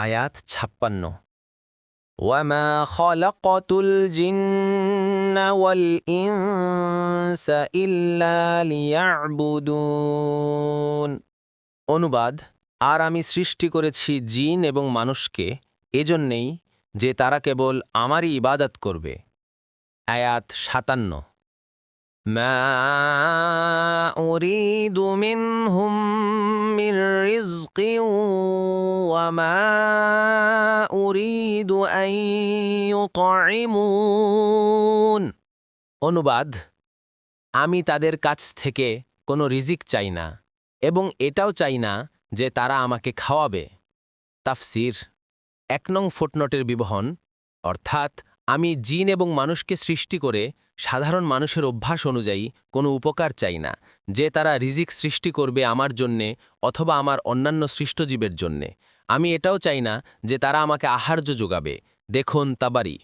আয়াত ছাপ্পান্ন। ওয়ামা খলাকতুল জিন্না ওয়াল ইনসা ইল্লা লিয়াবুদুন। অনুবাদ, আর আমি সৃষ্টি করেছি জিন এবং মানুষকে, এজন্যেই যে তারা কেবল আমারই ইবাদত করবে। আয়াত সাতান্ন। মা ওরিদু মিনহুম من رزق وما أريد أن يطعمون অনুবাদ আমি তাদের কাছ থেকে কোনো রিজিক চাই না এবং এটাও চাই না যে তারা আমাকে খাওয়াবে তাফসির এক নং ফুটনোটের বিবহন অর্থাৎ আমি জিন এবং মানুষকে সৃষ্টি করে সাধারণ মানুষের অভ্যাস অনুযায়ী কোনো উপকার চাই না, যে তারা রিজিক সৃষ্টি করবে আমার জন্যে অথবা আমার অন্যান্য সৃষ্টজীবের জন্যে। আমি এটাও চাই না যে তারা আমাকে আহার্য যোগাবে। দেখুন তাবারি।